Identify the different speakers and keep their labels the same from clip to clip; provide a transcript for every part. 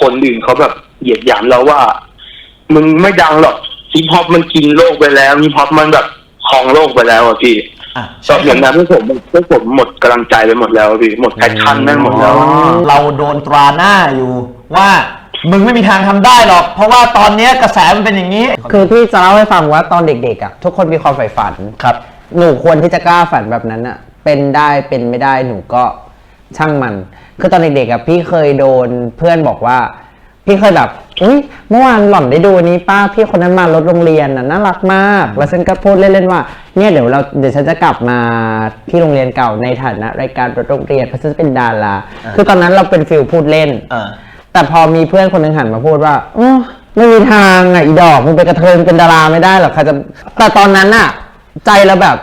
Speaker 1: คนอื่นเขาแบบเหยียดหยามเราว่า มึงไม่ดังหรอกฮิปฮอปมันกินโลกไปแล้วฮิปฮอปมันแบบครองโลกไปแล้วอะพี่
Speaker 2: อะ
Speaker 1: ตอนอย่างนั้นพวกผมพวกผมหมดกำลังใจไปหมดแล้วอะพี่หมดแพชชั่นแม่งหมดแล้ว
Speaker 2: อ๋อเราโดนตราหน้าอยู่ ว่ามึงไม่มีทางทำได้หรอก เพราะว่าตอนเนี้ยกระแสมันเป็นอย่างนี้
Speaker 3: คือพี่จะเล่าให้ฟังว่าตอนเด็กๆอะทุกคนมีความใฝ่ฝัน
Speaker 2: ครับ
Speaker 3: หนูควรที่จะกล้าฝันแบบนั้นอะ เป็นได้เป็นไม่ได้หนูก็ ช่างมัน คือตอนเด็กๆอะพี่เคยโดนเพื่อนบอกว่า พี่เคยแบบอุ้ยเมื่อวานหล่อนได้ดูนี้ป้าพี่คนนั้นมารถโรงเรียนน่ะน่ารักมาก แล้วฉันก็พูดเล่นๆว่าเนี่ยเดี๋ยวเราเดี๋ยวฉันจะกลับมาที่โรงเรียนเก่าในฐานะรายการรถโรงเรียนเพราะฉันจะเป็นดาราคือตอนนั้นเราเป็นฟิลพูดเล่น
Speaker 2: อ่า
Speaker 3: แต่พอมีเพื่อนคนหนึงหันมาพูดว่าออไม่มีทางอะอีดอกมึงเป็นกระเทยมึงเป็นดาราไม่ได้หรอกใครจะแต่ตอนนั้นอะ ใจเราแบบ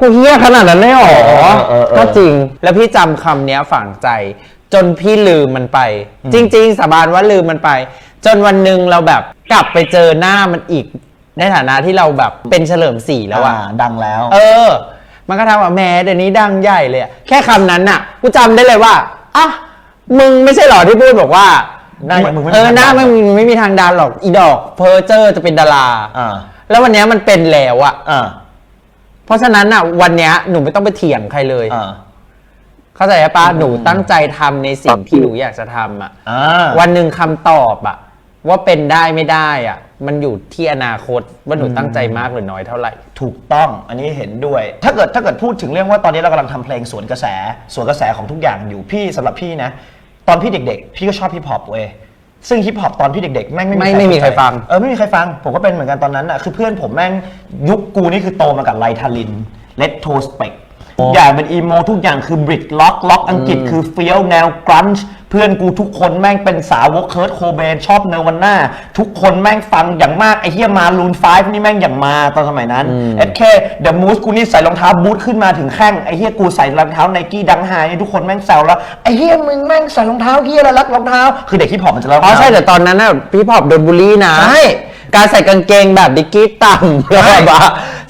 Speaker 3: กูเฮี้ยขนาดนั้นเลยเหรอ
Speaker 2: เออเออเออ
Speaker 3: ก็จริง แล้วพี่จำคำเนี้ยฝังใจ จนพี่ลืมมันไป จริง ๆ สาบานว่าลืมมันไป จนวันหนึ่งเราแบบกลับไปเจอหน้ามันอีก ในฐานะที่เราแบบเป็นเฉลิมศรีแล้วอะ
Speaker 2: อ่าดังแล้ว
Speaker 3: เออ มันก็ทำว่าแหม้เดี๋ยวนี้ดังใหญ่เลยอะแค่คำนั้นน่ะ กูจำได้เลยว่า อะ มึงไม่ใช่หรอที่พูดบอกว่า
Speaker 2: หน้าอย่างมึงไม่มี
Speaker 3: เออ
Speaker 2: ทาง
Speaker 3: หน้า
Speaker 2: ดัง
Speaker 3: มึงไม่มีทางดันหรอก อีดอก เพอเจอร์จะเป็นดารา
Speaker 2: อ่า
Speaker 3: แล้ววันเนี้ยมันเป็นแล้วอะ
Speaker 2: อ่า
Speaker 3: เพราะฉะนั้นน่ะวันเนี้ยหนูไม่ต้องไปเถียงใครเลย
Speaker 2: อ่า
Speaker 3: เข้าใจปะหนูตั้งใจทำในสิ่งที่หนูอยากจะทำอะ
Speaker 2: อ่า
Speaker 3: วันหนึ่งคำตอบอะว่าเป็นได้ไม่ได้อะมันอยู่ที่อนาคตว่าหนูตั้งใจมากหรือน้อยเท่าไหร่
Speaker 2: ถูกต้องอันนี้เห็นด้วย ถ้าเกิดถ้าเกิดพูดถึงเรื่องว่าตอนนี้เรากำลังทำเพลงสวนกระแสสวนกระแสของทุกอย่างอยู่พี่สำหรับพี่นะ ตอนพี่เด็กๆ พี่ก็ชอบฮิปฮอปเว้ย ซึ่งฮิปฮอปตอนพี่เด็กๆแม่งไม่
Speaker 3: ไม่ไม่มีใครฟัง
Speaker 2: เออไม่มีใครฟัง ผมก็เป็นเหมือนกันตอนนั้นอะคือเพื่อนผมแม่งยุคกูนี่คือโตมากับไลทาลินเลตโทสเปก ทุกอย่างเป็นอีโมทุกอย่างคือบริดล็อกล็อกอังกฤษคือเฟี้ยวแนวกรันช์เพื่อนกูทุกคนแม่งเป็นสาวกเคิร์ตโคเบนชอบเนวันน่าทุกคนแม่งฟังอย่างมาก ไอ้เฮียมาลูนไฟนี่แม่งอย่างมาตอนสมัยนั้นเอสเคเดอะมูสกูนี่ใส่รองเท้าบูทขึ้นมาถึงแข้งไอ้เฮียกูใส่รองเท้าไนกี้ดังไฮนี่ทุกคนแม่งแซวแล้วไอ้เฮียมึงแม่งใส่รองเท้าเฮียอะไรรักรองเท้า คือเด็กฮิปฮอปมันจะรักร
Speaker 3: อ๋
Speaker 2: อง
Speaker 3: อ
Speaker 2: เท้า
Speaker 3: ใช่แต่ตอนนั้นน่ะพี่พอปโดนบูลลี่นะ
Speaker 2: ใช่
Speaker 3: การใส่กางเกงแบบดิกกี้ต่ำแล้วแบบว่า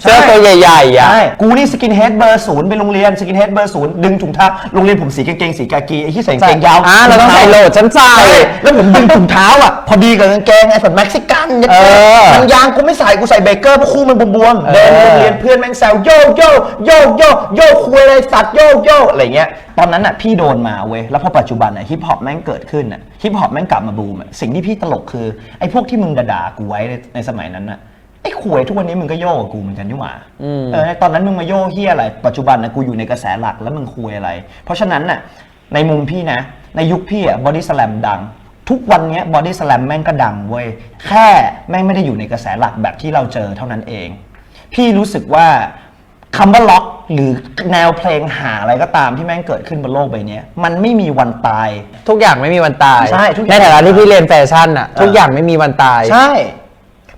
Speaker 3: เสื้อตัวใหญ่ๆอะ
Speaker 2: ใช่กูนี่สกินเฮดเบอร์ศูนย์ไปโรงเรียนสกินเฮดเบอร์ศูนย์ดึงถุงเท้าโรงเรียนผมสีกางเกงสีกากีไอ้ที่ใส่กางเกงยาว
Speaker 3: อ่าเราต้องใส่โหลดฉันใส่
Speaker 2: ใช่แล้วผมดึงถุงเท้าอะพอดีกับกางเกงไอ้แบบเม็กซิกันยัด
Speaker 3: เออ
Speaker 2: ทางยางกูไม่ใส่กูใส่เบเกอร์เพราะคู่มันบวมๆเดิน
Speaker 3: เออ
Speaker 2: โรงเรียนเพื่อนแม่งแซวโยโยโยโยโยคุยอะไรสัตว์โยโยอะไรเงี้ยตอนนั้นอะพี่โดนมาเว้ยแล้วพอปัจจุบันอะฮิปฮอปแม่งเกิดขึ้นอะฮิปฮอปแม่งกลับมาบูมอะสิ่งที่พี่ตลกคือไอ้พวกที่มึงด่าๆกูไว้ในในสมัยนั้นอะไอ้ ขวยทุกวันนี้มึงก็โย่กับกูเหมือนกันนี่หว่าเออตอนนั้นมึงมาโย่เฮียอะไร ปัจจุบันนะกูอยู่ในกระแสหลักแล้วมึงคุยอะไร เพราะฉะนั้นน่ะในมุมพี่นะ ในยุคพี่อะบอดี้สแลมดัง ทุกวันเนี้บอดี้สแลมแม่งก็ดังเว้ยแค่แม่งไม่ได้อยู่ในกระแสหลักแบบที่เราเจอเท่านั้นเอง พี่รู้สึกว่าคำว่าล็อกหรือแนวเพลงหาอะไรก็ตามที่แม่งเกิดขึ้นบนโลกใบเนี้ยมันไม่มีวันตาย
Speaker 3: ทุกอย่างไม่มีวันตาย
Speaker 2: ใช่ทุกอย่าง
Speaker 3: ในฐานะที่พี่เรียนแฟชั่นอะทุกอย่างไม่มีวันตาย
Speaker 2: ใช่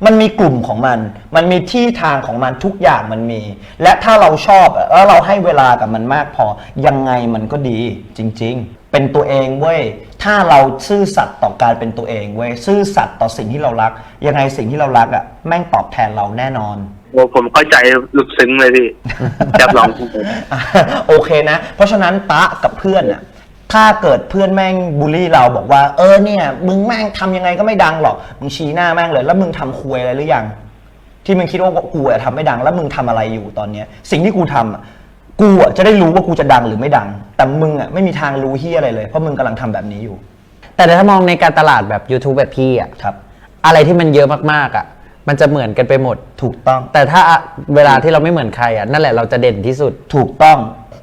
Speaker 2: มันมีกลุ่มของมัน มันมีที่ทางของมันทุกอย่างมันมี และถ้าเราชอบอะแล้วเราให้เวลากับมันมากพอ ยังไงมันก็ดีจริง ๆ เป็นตัวเองเว้ย ถ้าเราซื่อสัตย์ต่อการเป็นตัวเองเว้ย ซื่อสัตย์ต่อสิ่งที่เรารัก ยังไงสิ่งที่เรารักอะแม่งตอบแทนเราแน่นอน
Speaker 1: โอ้ผมเข้าใจลึกซึ้งเลยพี่ จับลอง
Speaker 2: โอเคนะ เพราะฉะนั้นตะกับเพื่อนอะ ถ้าเกิดเพื่อนแม่งบูลลี่เราบอกว่า เออเนี่ย มึงแม่งทำยังไงก็ไม่ดังหรอก มึงชี้หน้าแม่งเลย แล้วมึงทำคุยอะไรหรือยัง ที่มึงคิดว่ากูอะทำไม่ดัง แล้วมึงทำอะไรอยู่ตอนเนี้ย สิ่งที่กูทำอะกูอะจะได้รู้ว่ากูจะดังหรือไม่ดัง แต่มึงอะไม่มีทางรู้เฮียอะไรเลย เพราะมึงกำลังทำแบบนี้อยู่
Speaker 3: แต่ถ้ามองในการตลาดแบบ YouTube แบบพี่อะ
Speaker 2: ครับ
Speaker 3: อะไรที่มันเยอะมากๆอะมันจะเหมือนกันไปหมด
Speaker 2: ถูกต้อง
Speaker 3: แต่ถ้าเวลาที่เราไม่เหมือนใครอะนั่นแหละเราจะเด่นที่สุด
Speaker 2: ถูกต้อง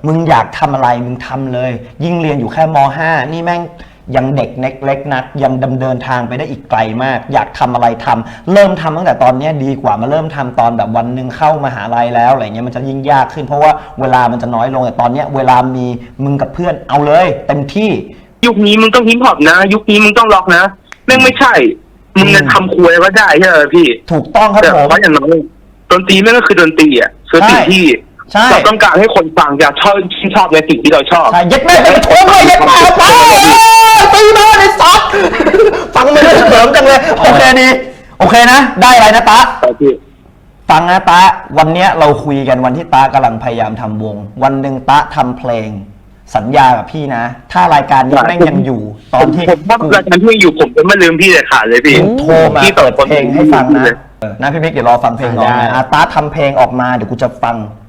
Speaker 2: มึงอยากทำอะไรมึงทำเลย ยิ่งเรียนอยู่แค่ม .5 นี่แม่งยังเด็กเล็กๆนัก ยังดำเนินทางไปได้อีกไกลมาก อยากทำอะไรทำเริ่มทำตั้งแต่ตอนเนี้ยดีกว่ามาเริ่มทำตอนแบบวันหนึ่งเข้ามหาลัยแล้วอะไรเงี้ยมันจะยิ่งยากขึ้นเพราะว่าเวลามันจะน้อยลงแต่ตอนเนี้ยเวลามีมึงกับเพื่อนเอาเลย เต็มที่
Speaker 1: ยุคนี้มึงต้องฮิปฮอปนะ ยุคนี้มึงต้องล็อกนะแม่งไม่ใช่ มึงจะทำควยก็ได้ใช่ไหมพี่
Speaker 2: ถูกต้องครับ
Speaker 1: แต่
Speaker 2: ผม
Speaker 1: ว่าอย่างน้อยดนตรีแม่งก็คือดนตรีอะคือสิ่งที่
Speaker 2: ใช่
Speaker 1: เราต้องการให้คนฟังอยากชอบชอบในสิ่งที่เราชอบ
Speaker 2: ใช่เย็ดแม่จะมาทวงเลยเย็ดแม่ไปตีมาในซัดฟังไม่ได้เสริมจังเลย โอเคดีโอเคนะ ได้อะไรนะตะ
Speaker 1: พี่
Speaker 2: ฟังนะตะวันเนี้ยเราคุยกันวันที่ตากำลังพยายามทำวง วันหนึ่งตะทำเพลง สัญญากับพี่นะ ถ้ารายการนี้แม่งยังอยู่ ตอนที่
Speaker 1: ผมว่า
Speaker 2: กู
Speaker 1: รายการที่อยู่ผมจะไม่ลืมพี่เลยขาดเลยพี่
Speaker 2: กูโทรมา
Speaker 1: พี่
Speaker 2: เปิด
Speaker 1: สอคน
Speaker 2: เพลงให้ฟัง
Speaker 1: ผม
Speaker 2: นะ
Speaker 1: เลย
Speaker 2: เออนะพี่บิ๊กเดี๋ยวรอฟังเพลงก่อน
Speaker 3: ได้
Speaker 2: นะอาตาทำเพลงออกมาเดี๋ยวกูจะฟังกู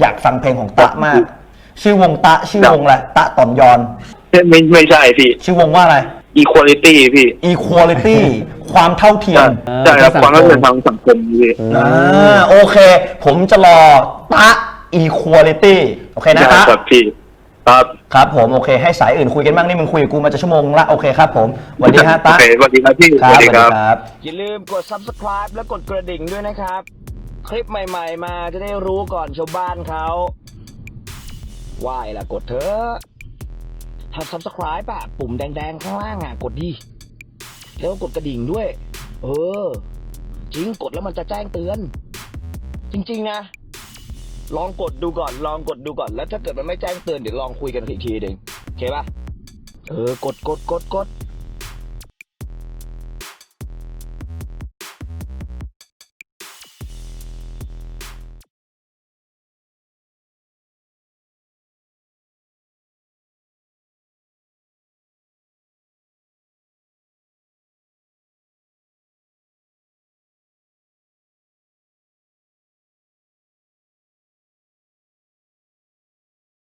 Speaker 2: อยากฟังเพลงของตะมาก ชื่อวงตะชื่อวงอะไรตะตอนยอน
Speaker 1: ไม่ไม่ใช่พี่
Speaker 2: ชื่อวงว่าอะไร
Speaker 1: equality พี่
Speaker 2: equality ความเท่าเทียม
Speaker 1: ใช่ครับ
Speaker 3: เพื่อสังคม
Speaker 1: ความเท่าเทียมทางสังคมพี่
Speaker 2: อ่าโอเค ผมจะรอตะ equality โอเคนะ
Speaker 1: ได้
Speaker 2: ตะ
Speaker 1: ครับพี่ครับ
Speaker 2: ครับผมโอเค ให้สายอื่นคุยกันบ้างนี่มึงคุยกับกูมาจะชั่วโมงละโอเคครับผมสวัสดีฮะ
Speaker 1: โอ
Speaker 2: ตะ
Speaker 1: เคสวัสดีครับพี่
Speaker 2: ครับ
Speaker 1: สวัส
Speaker 2: ส
Speaker 1: ดี
Speaker 2: วัส
Speaker 1: ค
Speaker 2: ดี
Speaker 1: รับ
Speaker 2: ครับ
Speaker 4: อย่าลืมกด subscribe และกดกระดิ่งด้วยนะครับ คลิปใหม่ ๆ มาจะได้รู้ก่อนชาวบ้านเขาว่ายละกดเถอะถ้า subscribe อะปุ่มแดง ๆ ข้างล่างอะ กดดิ แล้วกดกระดิ่งด้วย เออ จริงกดแล้วมันจะแจ้งเตือน จริง ๆ นะ ลองกดดูก่อน ลองกดดูก่อน แล้วถ้าเกิดมันไม่แจ้งเตือน เดี๋ยวลองคุยกันอีกทีเองโอเคปะเออ กดกดกดกด